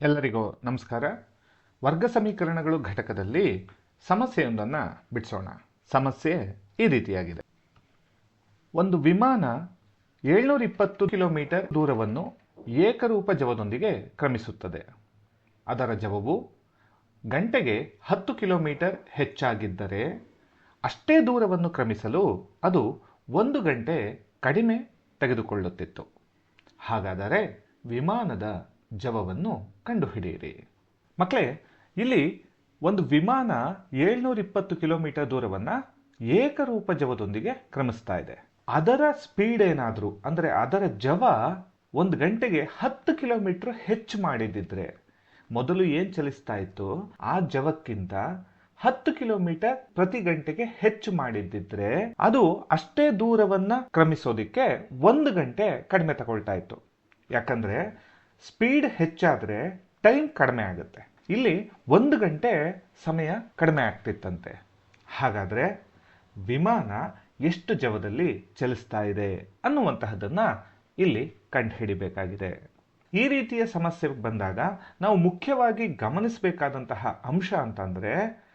ಎಲ್ಲರಿಗೂ ನಮಸ್ಕಾರ. ವರ್ಗ ಸಮೀಕರಣಗಳು ಘಟಕದಲ್ಲಿ ಸಮಸ್ಯೆಯೊಂದನ್ನು ಬಿಡಿಸೋಣ. ಸಮಸ್ಯೆ ಈ ರೀತಿಯಾಗಿದೆ. ಒಂದು ವಿಮಾನ ಏಳ್ನೂರ ಇಪ್ಪತ್ತು ಕಿಲೋಮೀಟರ್ ದೂರವನ್ನು ಏಕರೂಪ ಜವದೊಂದಿಗೆ ಕ್ರಮಿಸುತ್ತದೆ. ಅದರ ಜವವು ಗಂಟೆಗೆ ಹತ್ತು ಕಿಲೋಮೀಟರ್ ಹೆಚ್ಚಾಗಿದ್ದರೆ ಅಷ್ಟೇ ದೂರವನ್ನು ಕ್ರಮಿಸಲು ಅದು ಒಂದು ಗಂಟೆ ಕಡಿಮೆ ತೆಗೆದುಕೊಳ್ಳುತ್ತಿತ್ತು. ಹಾಗಾದರೆ ವಿಮಾನದ ಜವವನ್ನು ಕಂಡುಹಿಡಿಯಿರಿ. ಮಕ್ಕಳೇ, ಇಲ್ಲಿ ಒಂದು ವಿಮಾನ ಏಳ್ನೂರ ಇಪ್ಪತ್ತು ಕಿಲೋಮೀಟರ್ ದೂರವನ್ನು ಏಕರೂಪ ಜವದೊಂದಿಗೆ ಕ್ರಮಿಸ್ತಾ ಇದೆ. ಅದರ ಸ್ಪೀಡ್ ಏನಾದರೂ, ಅಂದರೆ ಅದರ ಜವ ಒಂದು ಗಂಟೆಗೆ ಹತ್ತು ಕಿಲೋಮೀಟರ್ ಹೆಚ್ಚು ಮಾಡಿದ್ದಿದ್ರೆ, ಮೊದಲು ಏನು ಚಲಿಸ್ತಾ ಇತ್ತು? ಆ ಜವಕ್ಕಿಂತ ಹತ್ತು ಕಿಲೋಮೀಟರ್ ಪ್ರತಿ ಗಂಟೆಗೆ ಹೆಚ್ಚು ಮಾಡಿದ್ದಿದ್ರೆ, ಅದು ಅಷ್ಟೇ ದೂರವನ್ನ ಕ್ರಮಿಸೋದಿಕ್ಕೆ ಒಂದು ಗಂಟೆ ಕಡಿಮೆ ತಗೊಳ್ತಾ ಇತ್ತು. ಯಾಕಂದ್ರೆ ಸ್ಪೀಡ್ ಹೆಚ್ಚಾದರೆ ಟೈಮ್ ಕಡಿಮೆ ಆಗುತ್ತೆ. ಇಲ್ಲಿ ಒಂದು ಗಂಟೆ ಸಮಯ ಕಡಿಮೆ ಆಗ್ತಿತ್ತಂತೆ. ಹಾಗಾದರೆ ವಿಮಾನ ಎಷ್ಟು ಜವದಲ್ಲಿ ಚಲಿಸ್ತಾ ಇದೆ ಅನ್ನುವಂತಹದ್ದನ್ನು ಇಲ್ಲಿ ಕಂಡುಹಿಡಿಬೇಕಾಗಿದೆ. ಈ ರೀತಿಯ ಸಮಸ್ಯೆ ಬಂದಾಗ ನಾವು ಮುಖ್ಯವಾಗಿ ಗಮನಿಸಬೇಕಾದಂತಹ ಅಂಶ ಅಂತಂದರೆ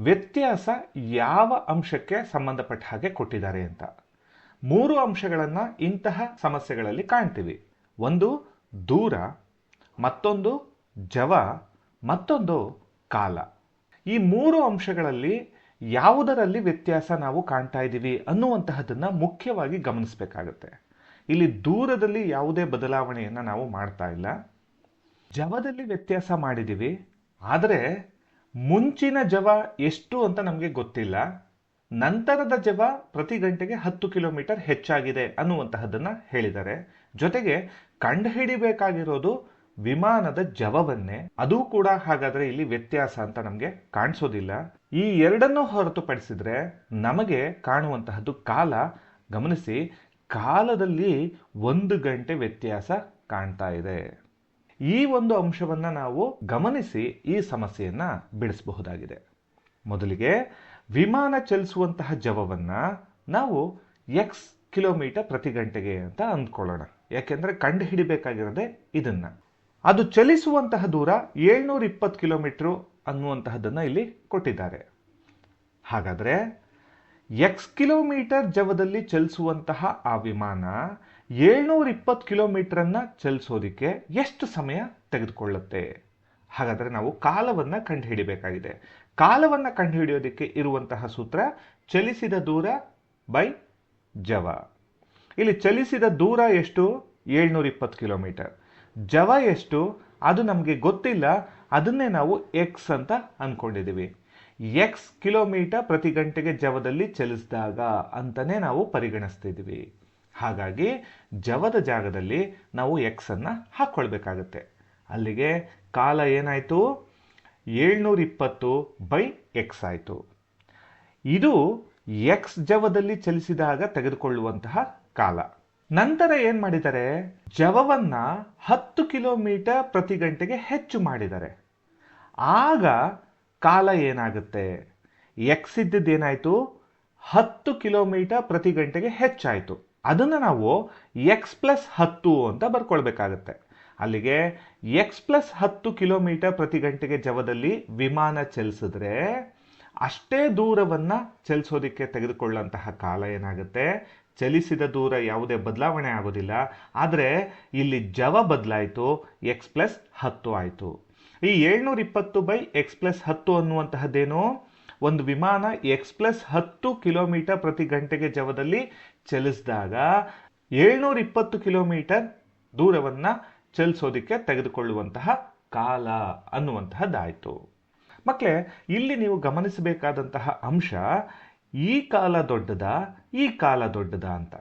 ವ್ಯತ್ಯಾಸ ಯಾವ ಅಂಶಕ್ಕೆ ಸಂಬಂಧಪಟ್ಟ ಹಾಗೆ ಕೊಟ್ಟಿದ್ದಾರೆ ಅಂತ. ಮೂರು ಅಂಶಗಳನ್ನು ಇಂತಹ ಸಮಸ್ಯೆಗಳಲ್ಲಿ ಕಾಣ್ತೀವಿ. ಒಂದು ದೂರ, ಮತ್ತೊಂದು ಜವ, ಮತ್ತೊಂದು ಕಾಲ. ಈ ಮೂರು ಅಂಶಗಳಲ್ಲಿ ಯಾವುದರಲ್ಲಿ ವ್ಯತ್ಯಾಸ ನಾವು ಕಾಣ್ತಾ ಇದ್ದೀವಿ ಅನ್ನುವಂತಹದನ್ನು ಮುಖ್ಯವಾಗಿ ಗಮನಿಸಬೇಕಾಗುತ್ತೆ. ಇಲ್ಲಿ ದೂರದಲ್ಲಿ ಯಾವುದೇ ಬದಲಾವಣೆಯನ್ನು ನಾವು ಮಾಡ್ತಾ ಇಲ್ಲ. ಜವದಲ್ಲಿ ವ್ಯತ್ಯಾಸ ಮಾಡಿದ್ದೀವಿ. ಆದರೆ ಮುಂಚಿನ ಜವ ಎಷ್ಟು ಅಂತ ನಮಗೆ ಗೊತ್ತಿಲ್ಲ. ನಂತರದ ಜವ ಪ್ರತಿ ಗಂಟೆಗೆ ಹತ್ತು ಕಿಲೋಮೀಟರ್ ಹೆಚ್ಚಾಗಿದೆ ಅನ್ನುವಂತಹದನ್ನ ಹೇಳಿದ್ದಾರೆ. ಜೊತೆಗೆ ಕಂಡುಹಿಡಿಬೇಕಾಗಿರೋದು ವಿಮಾನದ ಜವವನ್ನೇ. ಅದು ಕೂಡ ಹಾಗಾದ್ರೆ ಇಲ್ಲಿ ವ್ಯತ್ಯಾಸ ಅಂತ ನಮಗೆ ಕಾಣಿಸೋದಿಲ್ಲ. ಈ ಎರಡನ್ನು ಹೊರತುಪಡಿಸಿದ್ರೆ ನಮಗೆ ಕಾಣುವಂತಹದ್ದು ಕಾಲ, ಗಮನಿಸಿ, ಕಾಲದಲ್ಲಿ ಒಂದು ಗಂಟೆ ವ್ಯತ್ಯಾಸ ಕಾಣ್ತಾ ಇದೆ. ಈ ಒಂದು ಅಂಶವನ್ನ ನಾವು ಗಮನಿಸಿ ಈ ಸಮಸ್ಯೆಯನ್ನ ಬಿಡಿಸಬಹುದಾಗಿದೆ. ಮೊದಲಿಗೆ ವಿಮಾನ ಚಲಿಸುವಂತಹ ಜವವನ್ನ ನಾವು ಎಕ್ಸ್ ಕಿಲೋಮೀಟರ್ ಪ್ರತಿ ಗಂಟೆಗೆ ಅಂತ ಅಂದ್ಕೊಳ್ಳೋಣ. ಯಾಕೆಂದ್ರೆ ಕಂಡು ಹಿಡಿಬೇಕಾಗಿರೋದೆ ಇದನ್ನು. ಅದು ಚಲಿಸುವಂತಹ ದೂರ ಏಳ್ನೂರ ಇಪ್ಪತ್ತು ಕಿಲೋಮೀಟ್ರು ಅನ್ನುವಂತಹದ್ದನ್ನು ಇಲ್ಲಿ ಕೊಟ್ಟಿದ್ದಾರೆ. ಹಾಗಾದರೆ ಎಕ್ಸ್ ಕಿಲೋಮೀಟರ್ ಜವದಲ್ಲಿ ಚಲಿಸುವಂತಹ ಆ ವಿಮಾನ ಏಳ್ನೂರ ಇಪ್ಪತ್ತು ಕಿಲೋಮೀಟ್ರನ್ನು ಚಲಿಸೋದಕ್ಕೆ ಎಷ್ಟು ಸಮಯ ತೆಗೆದುಕೊಳ್ಳುತ್ತೆ? ಹಾಗಾದರೆ ನಾವು ಕಾಲವನ್ನು ಕಂಡುಹಿಡಿಬೇಕಾಗಿದೆ. ಕಾಲವನ್ನು ಕಂಡುಹಿಡಿಯೋದಕ್ಕೆ ಇರುವಂತಹ ಸೂತ್ರ ಚಲಿಸಿದ ದೂರ ಬೈ ಜವ. ಇಲ್ಲಿ ಚಲಿಸಿದ ದೂರ ಎಷ್ಟು? ಏಳ್ನೂರ ಇಪ್ಪತ್ತು ಕಿಲೋಮೀಟರ್. ಜವ ಎಷ್ಟು? ಅದು ನಮಗೆ ಗೊತ್ತಿಲ್ಲ. ಅದನ್ನೇ ನಾವು ಎಕ್ಸ್ ಅಂತ ಅಂದ್ಕೊಂಡಿದ್ದೀವಿ ಎಕ್ಸ್ ಕಿಲೋಮೀಟರ್ ಪ್ರತಿ ಗಂಟೆಗೆ ಜವದಲ್ಲಿ ಚಲಿಸಿದಾಗ ಅಂತಲೇ ನಾವು ಪರಿಗಣಿಸ್ತಿದ್ದೀವಿ. ಹಾಗಾಗಿ ಜವದ ಜಾಗದಲ್ಲಿ ನಾವು ಎಕ್ಸನ್ನು ಹಾಕ್ಕೊಳ್ಬೇಕಾಗತ್ತೆ ಅಲ್ಲಿಗೆ ಕಾಲ ಏನಾಯಿತು? ಏಳ್ನೂರ ಇಪ್ಪತ್ತು ಬೈ ಎಕ್ಸ್ ಆಯಿತು. ಇದು ಎಕ್ಸ್ ಜವದಲ್ಲಿ ಚಲಿಸಿದಾಗ ತೆಗೆದುಕೊಳ್ಳುವಂತಹ ಕಾಲ. ನಂತರ ಏನ್ ಮಾಡಿದ್ದಾರೆ ಜವವನ್ನ ಹತ್ತು ಕಿಲೋಮೀಟರ್ ಪ್ರತಿ ಗಂಟೆಗೆ ಹೆಚ್ಚು ಮಾಡಿದ್ದಾರೆ ಆಗ ಕಾಲ ಏನಾಗುತ್ತೆ? ಎಕ್ಸ್ ಇದ್ದದ್ದೇನಾಯಿತು ಹತ್ತು ಕಿಲೋಮೀಟರ್ ಪ್ರತಿ ಗಂಟೆಗೆ ಹೆಚ್ಚಾಯಿತು. ಅದನ್ನು ನಾವು ಎಕ್ಸ್ ಪ್ಲಸ್ ಹತ್ತು ಅಂತ ಬರ್ಕೊಳ್ಬೇಕಾಗತ್ತೆ. ಅಲ್ಲಿಗೆ ಎಕ್ಸ್ ಪ್ಲಸ್ ಹತ್ತು ಕಿಲೋಮೀಟರ್ ಪ್ರತಿ ಗಂಟೆಗೆ ಜವದಲ್ಲಿ ವಿಮಾನ ಚಲಿಸಿದ್ರೆ, ಅಷ್ಟೇ ದೂರವನ್ನ ಚಲಿಸೋದಿಕ್ಕೆ ತೆಗೆದುಕೊಳ್ಳುವಂತಹ ಕಾಲ ಏನಾಗುತ್ತೆ? ಚಲಿಸಿದ ದೂರ ಯಾವುದೇ ಬದಲಾವಣೆ ಆಗೋದಿಲ್ಲ ಆದರೆ ಇಲ್ಲಿ ಜವ ಬದಲಾಯಿತು ಎಕ್ಸ್ ಪ್ಲಸ್ ಹತ್ತು ಆಯಿತು. ಈ ಏಳ್ನೂರ ಇಪ್ಪತ್ತು ಬೈ ಎಕ್ಸ್ ಪ್ಲಸ್ ಹತ್ತು ಅನ್ನುವಂತಹದ್ದೇನು? ಒಂದು ವಿಮಾನ ಎಕ್ಸ್ ಪ್ಲಸ್ ಹತ್ತು ಕಿಲೋಮೀಟರ್ ಪ್ರತಿ ಗಂಟೆಗೆ ಜವದಲ್ಲಿ ಚಲಿಸಿದಾಗ ಏಳ್ನೂರ ಇಪ್ಪತ್ತು ಕಿಲೋಮೀಟರ್ ದೂರವನ್ನು ಚಲಿಸೋದಕ್ಕೆ ತೆಗೆದುಕೊಳ್ಳುವಂತಹ ಕಾಲ ಅನ್ನುವಂತಹದ್ದಾಯಿತು. ಮಕ್ಕಳೇ ಇಲ್ಲಿ ನೀವು ಗಮನಿಸಬೇಕಾದಂತಹ ಅಂಶ ಈ ಕಾಲ ದೊಡ್ಡದ, ಈ ಕಾಲ ದೊಡ್ಡದ ಅಂತ.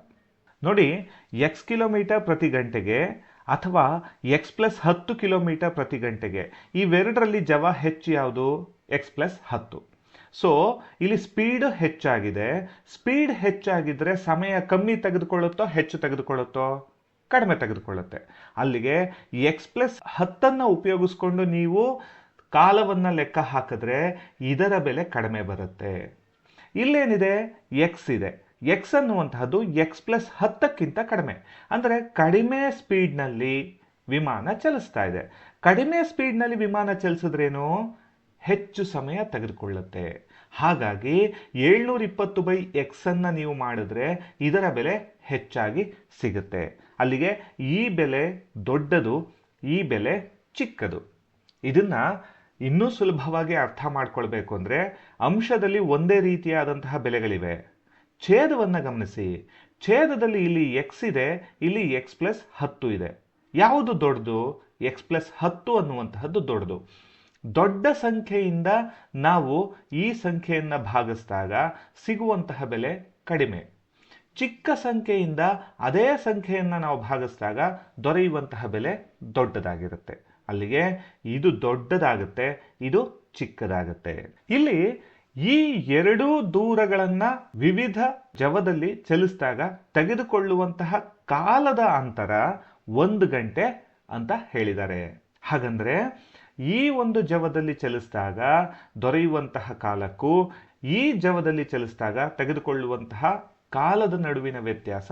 ನೋಡಿ ಎಕ್ಸ್ ಕಿಲೋಮೀಟರ್ ಪ್ರತಿ ಗಂಟೆಗೆ ಅಥವಾ ಎಕ್ಸ್ ಪ್ಲಸ್ ಹತ್ತು ಕಿಲೋಮೀಟರ್ ಪ್ರತಿ ಗಂಟೆಗೆ ಇವೆರಡರಲ್ಲಿ ಜವ ಹೆಚ್ಚು ಯಾವುದು? ಎಕ್ಸ್ ಪ್ಲಸ್ ಹತ್ತು. ಸೊ ಇಲ್ಲಿ ಸ್ಪೀಡ್ ಹೆಚ್ಚಾಗಿದೆ. ಸ್ಪೀಡ್ ಹೆಚ್ಚಾಗಿದ್ರೆ ಸಮಯ ಕಮ್ಮಿ ತೆಗೆದುಕೊಳ್ಳುತ್ತೋ, ಹೆಚ್ಚು ತೆಗೆದುಕೊಳ್ಳುತ್ತೋ? ಕಡಿಮೆ ತೆಗೆದುಕೊಳ್ಳುತ್ತೆ. ಅಲ್ಲಿಗೆ ಎಕ್ಸ್ ಪ್ಲಸ್ ಹತ್ತನ್ನು ಉಪಯೋಗಿಸ್ಕೊಂಡು ನೀವು ಕಾಲವನ್ನು ಲೆಕ್ಕ ಹಾಕಿದ್ರೆ ಇದರ ಬೆಲೆ ಕಡಿಮೆ ಬರುತ್ತೆ. ಇಲ್ಲೇನಿದೆ? ಎಕ್ಸ್ ಇದೆ. ಎಕ್ಸ್ ಅನ್ನುವಂತಹದ್ದು ಎಕ್ಸ್ ಪ್ಲಸ್ ಹತ್ತಕ್ಕಿಂತ ಕಡಿಮೆ. ಅಂದರೆ ಕಡಿಮೆ ಸ್ಪೀಡ್ನಲ್ಲಿ ವಿಮಾನ ಚಲಿಸ್ತಾ ಇದೆ. ಕಡಿಮೆ ಸ್ಪೀಡ್ನಲ್ಲಿ ವಿಮಾನ ಚಲಿಸಿದ್ರೇನು? ಹೆಚ್ಚು ಸಮಯ ತೆಗೆದುಕೊಳ್ಳುತ್ತೆ. ಹಾಗಾಗಿ ಏಳ್ನೂರ ಇಪ್ಪತ್ತು ಬೈ ಎಕ್ಸನ್ನು ನೀವು ಮಾಡಿದ್ರೆ ಇದರ ಬೆಲೆ ಹೆಚ್ಚಾಗಿ ಸಿಗುತ್ತೆ. ಅಲ್ಲಿಗೆ ಈ ಬೆಲೆ ದೊಡ್ಡದು, ಈ ಬೆಲೆ ಚಿಕ್ಕದು. ಇದನ್ನ ಇನ್ನೂ ಸುಲಭವಾಗಿ ಅರ್ಥ ಮಾಡ್ಕೊಳ್ಬೇಕು ಅಂದರೆ ಅಂಶದಲ್ಲಿ ಒಂದೇ ರೀತಿಯಾದಂತಹ ಬೆಲೆಗಳಿವೆ. ಛೇದವನ್ನು ಗಮನಿಸಿ. ಛೇದದಲ್ಲಿ ಇಲ್ಲಿ ಎಕ್ಸ್ ಇದೆ, ಇಲ್ಲಿ ಎಕ್ಸ್ ಪ್ಲಸ್ ಹತ್ತು ಇದೆ. ಯಾವುದು ದೊಡ್ಡದು? ಎಕ್ಸ್ ಪ್ಲಸ್ ಹತ್ತು ಅನ್ನುವಂತಹದ್ದು ದೊಡ್ಡದು. ದೊಡ್ಡ ಸಂಖ್ಯೆಯಿಂದ ನಾವು ಈ ಸಂಖ್ಯೆಯನ್ನು ಭಾಗಿಸಿದಾಗ ಸಿಗುವಂತಹ ಬೆಲೆ ಕಡಿಮೆ. ಚಿಕ್ಕ ಸಂಖ್ಯೆಯಿಂದ ಅದೇ ಸಂಖ್ಯೆಯನ್ನು ನಾವು ಭಾಗಿಸಿದಾಗ ದೊರೆಯುವಂತಹ ಬೆಲೆ ದೊಡ್ಡದಾಗಿರುತ್ತೆ. ಅಲ್ಲಿಗೆ ಇದು ದೊಡ್ಡದಾಗುತ್ತೆ, ಇದು ಚಿಕ್ಕದಾಗುತ್ತೆ. ಇಲ್ಲಿ ಈ ಎರಡೂ ದೂರಗಳನ್ನು ವಿವಿಧ ಜವದಲ್ಲಿ ಚಲಿಸಿದಾಗ ತೆಗೆದುಕೊಳ್ಳುವಂತಹ ಕಾಲದ ಅಂತರ ಒಂದು ಗಂಟೆ ಅಂತ ಹೇಳಿದ್ದಾರೆ. ಹಾಗಂದ್ರೆ ಈ ಒಂದು ಜವದಲ್ಲಿ ಚಲಿಸಿದಾಗ ದೊರೆಯುವಂತಹ ಕಾಲಕ್ಕೂ, ಈ ಜವದಲ್ಲಿ ಚಲಿಸಿದಾಗ ತೆಗೆದುಕೊಳ್ಳುವಂತಹ ಕಾಲದ ನಡುವಿನ ವ್ಯತ್ಯಾಸ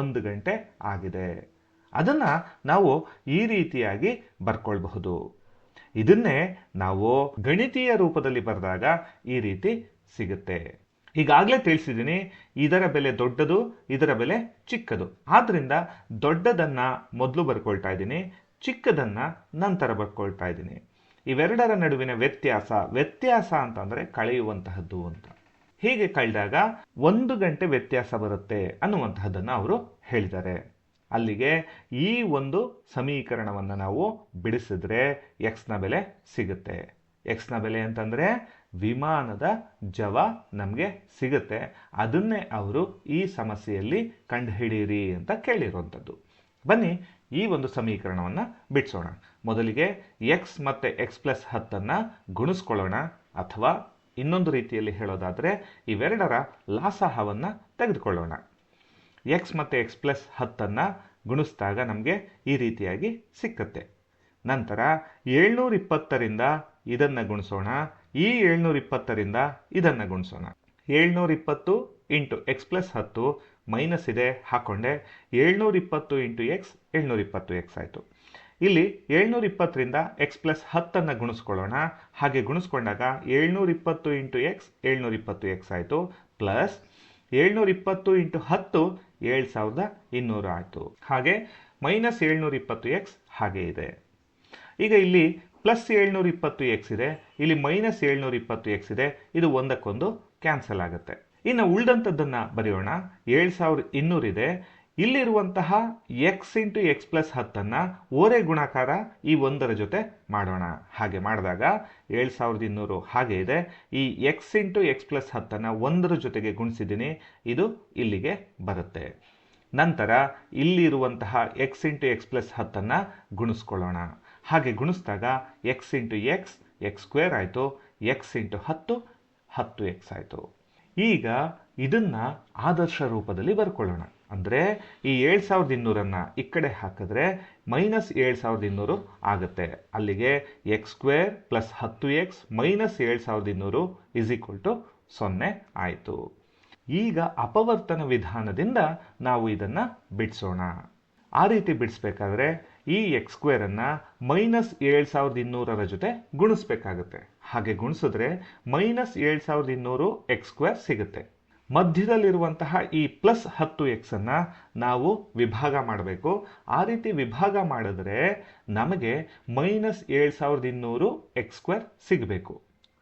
ಒಂದು ಗಂಟೆ ಆಗಿದೆ. ಅದನ್ನ ನಾವು ಈ ರೀತಿಯಾಗಿ ಬರ್ಕೊಳ್ಬಹುದು. ಇದನ್ನೇ ನಾವು ಗಣಿತೀಯ ರೂಪದಲ್ಲಿ ಬರೆದಾಗ ಈ ರೀತಿ ಸಿಗುತ್ತೆ. ಈಗಾಗಲೇ ತಿಳಿಸಿದ್ದೀನಿ, ಇದರ ಬೆಲೆ ದೊಡ್ಡದು, ಇದರ ಬೆಲೆ ಚಿಕ್ಕದು. ಆದ್ದರಿಂದ ದೊಡ್ಡದನ್ನ ಮೊದಲು ಬರ್ಕೊಳ್ತಾ ಇದ್ದೀನಿ, ಚಿಕ್ಕದನ್ನ ನಂತರ ಬರ್ಕೊಳ್ತಾ ಇದ್ದೀನಿ. ಇವೆರಡರ ನಡುವಿನ ವ್ಯತ್ಯಾಸ ವ್ಯತ್ಯಾಸ ಅಂತಂದರೆ ಕಳೆಯುವಂತಹದ್ದು ಅಂತ. ಹೀಗೆ ಕಳೆದಾಗ ಒಂದು ಗಂಟೆ ವ್ಯತ್ಯಾಸ ಬರುತ್ತೆ ಅನ್ನುವಂತಹದ್ದನ್ನು ಅವರು ಹೇಳಿದ್ದಾರೆ. ಅಲ್ಲಿಗೆ ಈ ಒಂದು ಸಮೀಕರಣವನ್ನು ನಾವು ಬಿಡಿಸಿದ್ರೆ ಎಕ್ಸ್ನ ಬೆಲೆ ಸಿಗುತ್ತೆ. ಎಕ್ಸ್ನ ಬೆಲೆ ಅಂತಂದರೆ ವಿಮಾನದ ಜವ ನಮಗೆ ಸಿಗುತ್ತೆ. ಅದನ್ನೇ ಅವರು ಈ ಸಮಸ್ಯೆಯಲ್ಲಿ ಕಂಡುಹಿಡಿಯಿರಿ ಅಂತ ಕೇಳಿರುವಂಥದ್ದು. ಬನ್ನಿ ಈ ಒಂದು ಸಮೀಕರಣವನ್ನು ಬಿಡಿಸೋಣ. ಮೊದಲಿಗೆ ಎಕ್ಸ್ ಮತ್ತು ಎಕ್ಸ್ ಪ್ಲಸ್ ಹತ್ತನ್ನು ಗುಣಿಸ್ಕೊಳ್ಳೋಣ. ಅಥವಾ ಇನ್ನೊಂದು ರೀತಿಯಲ್ಲಿ ಹೇಳೋದಾದರೆ ಇವೆರಡರ ಲಾಸಹವನ್ನು ತೆಗೆದುಕೊಳ್ಳೋಣ. ಎಕ್ಸ್ ಮತ್ತು ಎಕ್ಸ್ ಪ್ಲಸ್ ಹತ್ತನ್ನು ಗುಣಿಸಿದಾಗ ನಮಗೆ ಈ ರೀತಿಯಾಗಿ ಸಿಕ್ಕತ್ತೆ. ನಂತರ ಏಳ್ನೂರ ಇಪ್ಪತ್ತರಿಂದ ಇದನ್ನು ಗುಣಿಸೋಣ. ಈ ಏಳ್ನೂರ ಇಪ್ಪತ್ತರಿಂದ ಇದನ್ನು ಗುಣಿಸೋಣ. ಏಳ್ನೂರ ಇಪ್ಪತ್ತು ಇಂಟು ಎಕ್ಸ್ ಪ್ಲಸ್ ಹತ್ತು ಮೈನಸ್ ಇದೆ, ಹಾಕೊಂಡೆ. ಏಳ್ನೂರ ಇಪ್ಪತ್ತು ಇಂಟು ಎಕ್ಸ್ ಏಳ್ನೂರ ಇಪ್ಪತ್ತು ಎಕ್ಸ್ ಆಯಿತು. ಇಲ್ಲಿ ಏಳ್ನೂರ ಇಪ್ಪತ್ತರಿಂದ ಎಕ್ಸ್ ಪ್ಲಸ್ ಹತ್ತನ್ನು ಗುಣಿಸ್ಕೊಳ್ಳೋಣ. ಹಾಗೆ ಗುಣಿಸ್ಕೊಂಡಾಗ ಏಳ್ನೂರ ಇಪ್ಪತ್ತು ಇಂಟು ಎಕ್ಸ್ ಏಳ್ನೂರ ಇಪ್ಪತ್ತು ಎಕ್ಸ್ ಆಯಿತು. ಪ್ಲಸ್ ಏಳ್ನೂರ ಇಪ್ಪತ್ತು ಇಂಟು ಹತ್ತು ಏಳು ಸಾವಿರದ ಇನ್ನೂರು ಆಯಿತು. ಹಾಗೆ ಮೈನಸ್ ಏಳ್ನೂರ ಇಪ್ಪತ್ತು ಎಕ್ಸ್ ಹಾಗೆ ಇದೆ. ಈಗ ಇಲ್ಲಿ ಪ್ಲಸ್ ಏಳ್ನೂರ ಇಪ್ಪತ್ತು ಎಕ್ಸ್ ಇದೆ, ಇಲ್ಲಿ ಮೈನಸ್ ಏಳ್ನೂರ ಇಪ್ಪತ್ತು ಎಕ್ಸ್ ಇದೆ, ಇದು ಒಂದಕ್ಕೊಂದು ಕ್ಯಾನ್ಸಲ್ ಆಗುತ್ತೆ. ಇನ್ನು ಉಳಿದಂಥದ್ದನ್ನು ಬರೆಯೋಣ. ಏಳು ಸಾವಿರದ ಇನ್ನೂರಿದೆ ಇಲ್ಲಿರುವಂತಹ ಎಕ್ಸ್ ಇಂಟು ಎಕ್ಸ್ ಪ್ಲಸ್ ಹತ್ತನ್ನು ಓರೆ ಗುಣಾಕಾರ ಈ ಒಂದರ ಜೊತೆ ಮಾಡೋಣ. ಹಾಗೆ ಮಾಡಿದಾಗ ಏಳು ಸಾವಿರದ ಇನ್ನೂರು ಹಾಗೆ ಇದೆ. ಈ ಎಕ್ಸ್ ಇಂಟು ಎಕ್ಸ್ ಪ್ಲಸ್ ಹತ್ತನ್ನು ಒಂದರ ಜೊತೆಗೆ ಗುಣಿಸಿದ್ದೀನಿ. ಇದು ಇಲ್ಲಿಗೆ ಬರುತ್ತೆ. ನಂತರ ಇಲ್ಲಿರುವಂತಹ ಎಕ್ಸ್ ಇಂಟು ಎಕ್ಸ್ ಪ್ಲಸ್ ಹತ್ತನ್ನು ಗುಣಿಸ್ಕೊಳ್ಳೋಣ. ಹಾಗೆ ಗುಣಿಸಿದಾಗ x into x x square ಆಯಿತು. ಎಕ್ಸ್ ಇಂಟು ಹತ್ತು ಹತ್ತು ಎಕ್ಸ್ ಆಯಿತು. ಈಗ ಇದನ್ನು ಆದರ್ಶ ರೂಪದಲ್ಲಿ ಬರ್ಕೊಳ್ಳೋಣ. ಅಂದರೆ ಈ ಏಳು ಸಾವಿರದ ಇನ್ನೂರನ್ನು ಈ ಕಡೆ ಹಾಕಿದ್ರೆ ಮೈನಸ್ ಏಳು ಸಾವಿರದ ಇನ್ನೂರು ಆಗುತ್ತೆ. ಅಲ್ಲಿಗೆ ಎಕ್ಸ್ ಸ್ಕ್ವೇರ್ ಪ್ಲಸ್ ಹತ್ತು ಎಕ್ಸ್ ಮೈನಸ್ ಏಳು ಸಾವಿರದ ಇನ್ನೂರು ಇಸ್ ಈಕ್ವಲ್ ಟು ಸೊನ್ನೆ ಆಯಿತು. ಈಗ ಅಪವರ್ತನ ವಿಧಾನದಿಂದ ನಾವು ಇದನ್ನು ಬಿಡಿಸೋಣ. ಆ ರೀತಿ ಬಿಡಿಸ್ಬೇಕಾದ್ರೆ ಈ ಎಕ್ಸ್ ಸ್ಕ್ವೇರನ್ನು ಮೈನಸ್ ಏಳು ಸಾವಿರದ ಇನ್ನೂರರ ಜೊತೆ ಗುಣಿಸ್ಬೇಕಾಗುತ್ತೆ. ಹಾಗೆ ಗುಣಿಸಿದ್ರೆ ಮೈನಸ್ ಏಳು ಸಾವಿರದ ಇನ್ನೂರು ಎಕ್ಸ್ ಸ್ಕ್ವೇರ್ ಸಿಗುತ್ತೆ. ಮಧ್ಯದಲ್ಲಿರುವಂತಹ ಈ ಪ್ಲಸ್ ಹತ್ತು ಎಕ್ಸನ್ನು ನಾವು ವಿಭಾಗ ಮಾಡಬೇಕು. ಆ ರೀತಿ ವಿಭಾಗ ಮಾಡಿದ್ರೆ ನಮಗೆ ಮೈನಸ್ ಏಳು ಸಾವಿರದ ಇನ್ನೂರು ಎಕ್ಸ್ ಸ್ಕ್ವೇರ್ ಸಿಗಬೇಕು.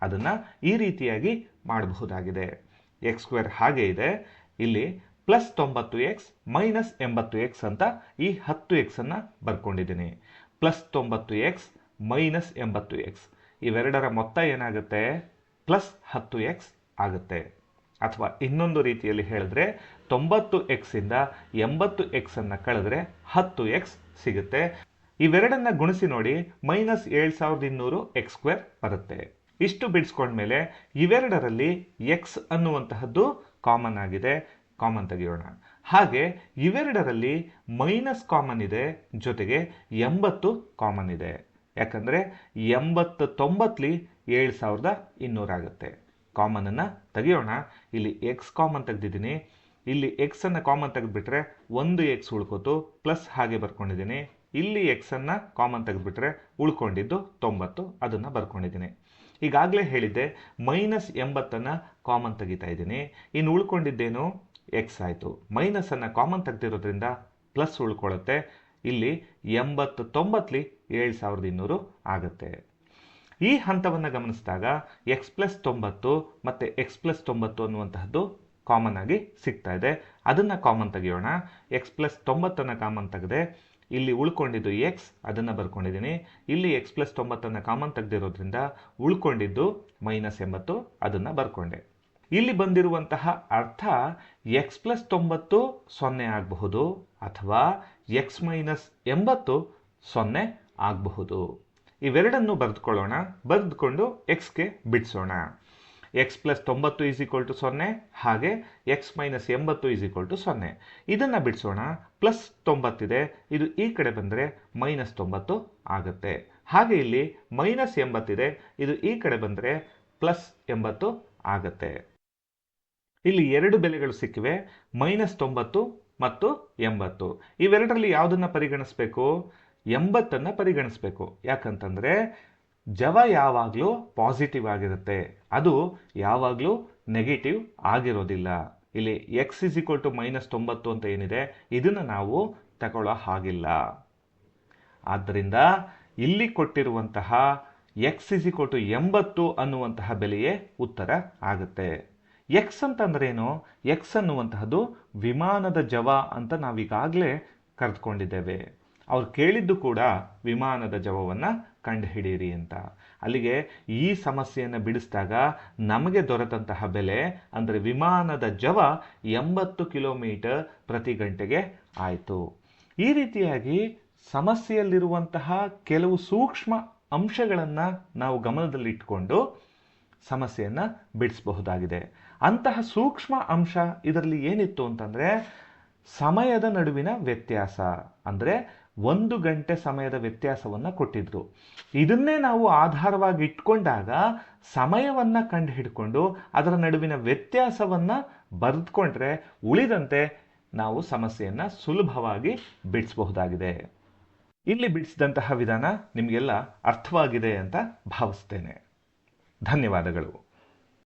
ಅದನ್ನು ಈ ರೀತಿಯಾಗಿ ಮಾಡಬಹುದಾಗಿದೆ. ಎಕ್ಸ್ ಸ್ಕ್ವೇರ್ ಹಾಗೆ ಇದೆ. ಇಲ್ಲಿ ಪ್ಲಸ್ ತೊಂಬತ್ತು ಎಕ್ಸ್ ಮೈನಸ್ ಎಂಬತ್ತು ಎಕ್ಸ್ ಅಂತ ಈ ಹತ್ತು ಎಕ್ಸನ್ನು ಬರ್ಕೊಂಡಿದ್ದೀನಿ. ಪ್ಲಸ್ ತೊಂಬತ್ತು ಎಕ್ಸ್ ಮೈನಸ್ ಎಂಬತ್ತು ಎಕ್ಸ್ ಇವೆರಡರ ಮೊತ್ತ ಏನಾಗುತ್ತೆ? ಪ್ಲಸ್ ಹತ್ತು ಎಕ್ಸ್ ಆಗುತ್ತೆ. ಅಥವಾ ಇನ್ನೊಂದು ರೀತಿಯಲ್ಲಿ ಹೇಳಿದ್ರೆ ತೊಂಬತ್ತು ಎಕ್ಸಿಂದ ಎಂಬತ್ತು ಎಕ್ಸನ್ನು ಕಳೆದ್ರೆ ಹತ್ತು ಎಕ್ಸ್ ಸಿಗುತ್ತೆ. ಇವೆರಡನ್ನ ಗುಣಿಸಿ ನೋಡಿ, ಮೈನಸ್ ಏಳು ಸಾವಿರದ ಇನ್ನೂರು ಎಕ್ಸ್ ಸ್ಕ್ವೇರ್ ಬರುತ್ತೆ. ಇಷ್ಟು ಬಿಡಿಸ್ಕೊಂಡ್ಮೇಲೆ ಇವೆರಡರಲ್ಲಿ ಎಕ್ಸ್ ಅನ್ನುವಂತಹದ್ದು ಕಾಮನ್ ಆಗಿದೆ. ಕಾಮನ್ ತೆಗೆಯೋಣ. ಹಾಗೆ ಇವೆರಡರಲ್ಲಿ ಮೈನಸ್ ಕಾಮನ್ ಇದೆ, ಜೊತೆಗೆ ಎಂಬತ್ತು ಕಾಮನ್ ಇದೆ. ಯಾಕಂದರೆ ಎಂಬತ್ತು ತೊಂಬತ್ತಲಿ ಏಳು ಸಾವಿರದ ಇನ್ನೂರಾಗುತ್ತೆ. ಕಾಮನನ್ನು ತೆಗೆಯೋಣ. ಇಲ್ಲಿ ಎಕ್ಸ್ ಕಾಮನ್ ತೆಗೆದಿದ್ದೀನಿ. ಇಲ್ಲಿ ಎಕ್ಸನ್ನು ಕಾಮನ್ ತೆಗೆದುಬಿಟ್ರೆ ಒಂದು ಎಕ್ಸ್ ಉಳ್ಕೋತು ಪ್ಲಸ್ ಹಾಗೆ ಬರ್ಕೊಂಡಿದ್ದೀನಿ. ಇಲ್ಲಿ ಎಕ್ಸನ್ನು ಕಾಮನ್ ತೆಗೆದುಬಿಟ್ರೆ ಉಳ್ಕೊಂಡಿದ್ದು ತೊಂಬತ್ತು, ಅದನ್ನು ಬರ್ಕೊಂಡಿದ್ದೀನಿ. ಈಗಾಗಲೇ ಹೇಳಿದ್ದೆ ಮೈನಸ್ ಎಂಬತ್ತನ್ನು ಕಾಮನ್ ತೆಗಿತಾ ಇದ್ದೀನಿ. ಇನ್ನು ಉಳ್ಕೊಂಡಿದ್ದೇನು? ಎಕ್ಸ್ ಆಯಿತು. ಮೈನಸನ್ನು ಕಾಮನ್ ತೆಗೆದಿರೋದ್ರಿಂದ ಪ್ಲಸ್ ಉಳ್ಕೊಳ್ಳುತ್ತೆ ಇಲ್ಲಿ ಎಂಬತ್ತು ತೊಂಬತ್ತಲಿ ಏಳು ಸಾವಿರದ ಇನ್ನೂರು ಆಗುತ್ತೆ. ಈ ಹಂತವನ್ನು ಗಮನಿಸಿದಾಗ ಎಕ್ಸ್ ಪ್ಲಸ್ ತೊಂಬತ್ತು ಮತ್ತು ಎಕ್ಸ್ ಪ್ಲಸ್ ತೊಂಬತ್ತು ಅನ್ನುವಂತಹದ್ದು ಕಾಮನ್ ಆಗಿ ಸಿಗ್ತಾ ಇದೆ. ಅದನ್ನು ಕಾಮನ್ ತೆಗೆಯೋಣ. ಎಕ್ಸ್ ಪ್ಲಸ್ ತೊಂಬತ್ತನ್ನು ಕಾಮನ್ ತೆಗೆದೆ, ಇಲ್ಲಿ ಉಳ್ಕೊಂಡಿದ್ದು ಎಕ್ಸ್ ಅದನ್ನು ಬರ್ಕೊಂಡಿದ್ದೀನಿ ಇಲ್ಲಿ ಎಕ್ಸ್ ಪ್ಲಸ್ ತೊಂಬತ್ತನ್ನು ಕಾಮನ್ ತೆಗೆದಿರೋದ್ರಿಂದ ಉಳ್ಕೊಂಡಿದ್ದು ಮೈನಸ್ ಎಂಬತ್ತು, ಅದನ್ನು ಬರ್ಕೊಂಡೆ. ಇಲ್ಲಿ ಬಂದಿರುವಂತಹ ಅರ್ಥ ಎಕ್ಸ್ ಪ್ಲಸ್ ತೊಂಬತ್ತು ಸೊನ್ನೆ ಆಗಬಹುದು ಅಥವಾ ಎಕ್ಸ್ ಮೈನಸ್ ಎಂಬತ್ತು ಸೊನ್ನೆ ಆಗಬಹುದು. ಇವೆರಡನ್ನು ಬರೆದುಕೊಳ್ಳೋಣ. ಬರೆದುಕೊಂಡು ಎಕ್ಸ್ಗೆ ಬಿಡಿಸೋಣ. ಎಕ್ಸ್ ಪ್ಲಸ್ ತೊಂಬತ್ತು ಈಸ್ ಈಕ್ವಲ್ ಟು ಸೊನ್ನೆ, ಹಾಗೆ ಎಕ್ಸ್ ಮೈನಸ್ ಎಂಬತ್ತು ಈಸ್ ಈಕ್ವಲ್ ಟು ಸೊನ್ನೆ. ಇದನ್ನು ಬಿಡಿಸೋಣ. ಪ್ಲಸ್ ತೊಂಬತ್ತಿದೆ. ಇದು ಈ ಕಡೆ ಬಂದರೆ ಮೈನಸ್ ತೊಂಬತ್ತು ಆಗುತ್ತೆ. ಹಾಗೆ ಇಲ್ಲಿ ಮೈನಸ್ ಎಂಬತ್ತಿದೆ. ಇದು ಈ ಕಡೆ ಬಂದರೆ ಪ್ಲಸ್ ಎಂಬತ್ತು ಆಗುತ್ತೆ. ಇಲ್ಲಿ ಎರಡು ಬೆಲೆಗಳು ಸಿಕ್ಕಿವೆ. ಮೈನಸ್ ತೊಂಬತ್ತು ಮತ್ತು ಎಂಬತ್ತು. ಇವೆರಡರಲ್ಲಿ ಯಾವುದನ್ನು ಪರಿಗಣಿಸಬೇಕು? ಎಂಬತ್ತನ್ನು ಪರಿಗಣಿಸಬೇಕು. ಯಾಕಂತಂದರೆ ಜವ ಯಾವಾಗಲೂ ಪಾಸಿಟಿವ್ ಆಗಿರುತ್ತೆ. ಅದು ಯಾವಾಗಲೂ ನೆಗೆಟಿವ್ ಆಗಿರೋದಿಲ್ಲ. ಇಲ್ಲಿ x is equal to minus ತೊಂಬತ್ತು ಅಂತ ಏನಿದೆ, ಇದನ್ನು ನಾವು ತಗೊಳ್ಳೋ ಹಾಗಿಲ್ಲ. ಆದ್ದರಿಂದ ಇಲ್ಲಿ ಕೊಟ್ಟಿರುವಂತಹ ಎಕ್ಸ್ ಇಸ್ ಈಕ್ವಲ್ ಟು ಎಂಬತ್ತು ಅನ್ನುವಂತಹ ಬೆಲೆಯೇ ಉತ್ತರ ಆಗುತ್ತೆ. ಎಕ್ಸ್ ಅಂತಂದ್ರೇನು ಎಕ್ಸ್ ಅನ್ನುವಂತಹದ್ದು ವಿಮಾನದ ಜವ ಅಂತ ನಾವೀಗಾಗಲೇ ಕರೆದುಕೊಂಡಿದ್ದೇವೆ. ಅವ್ರು ಕೇಳಿದ್ದು ಕೂಡ ವಿಮಾನದ ಜವವನ್ನು ಕಂಡುಹಿಡಿಯಿರಿ ಅಂತ. ಅಲ್ಲಿಗೆ ಈ ಸಮಸ್ಯೆಯನ್ನು ಬಿಡಿಸಿದಾಗ ನಮಗೆ ದೊರೆತಂತಹ ಬೆಲೆ ಅಂದರೆ ವಿಮಾನದ ಜವ ಎಂಬತ್ತು ಕಿಲೋಮೀಟರ್ ಪ್ರತಿ ಗಂಟೆಗೆ ಆಯಿತು. ಈ ರೀತಿಯಾಗಿ ಸಮಸ್ಯೆಯಲ್ಲಿರುವಂತಹ ಕೆಲವು ಸೂಕ್ಷ್ಮ ಅಂಶಗಳನ್ನು ನಾವು ಗಮನದಲ್ಲಿಟ್ಟುಕೊಂಡು ಸಮಸ್ಯೆಯನ್ನು ಬಿಡಿಸಬಹುದಾಗಿದೆ. ಅಂತಹ ಸೂಕ್ಷ್ಮ ಅಂಶ ಇದರಲ್ಲಿ ಏನಿತ್ತು ಅಂತಂದರೆ ಸಮಯದ ನಡುವಿನ ವ್ಯತ್ಯಾಸ. ಅಂದರೆ ಒಂದು ಗಂಟೆ ಸಮಯದ ವ್ಯತ್ಯಾಸವನ್ನು ಕೊಟ್ಟಿದ್ರು. ಇದನ್ನೇ ನಾವು ಆಧಾರವಾಗಿ ಇಟ್ಕೊಂಡಾಗ ಸಮಯವನ್ನು ಕಂಡುಹಿಡ್ಕೊಂಡು ಅದರ ನಡುವಿನ ವ್ಯತ್ಯಾಸವನ್ನು ಬರೆದುಕೊಂಡ್ರೆ ಉಳಿದಂತೆ ನಾವು ಸಮಸ್ಯೆಯನ್ನು ಸುಲಭವಾಗಿ ಬಿಡಿಸಬಹುದಾಗಿದೆ. ಇಲ್ಲಿ ಬಿಡಿಸಿದಂತಹ ವಿಧಾನ ನಿಮಗೆಲ್ಲ ಅರ್ಥವಾಗಿದೆ ಅಂತ ಭಾವಿಸ್ತೇನೆ. ಧನ್ಯವಾದಗಳು.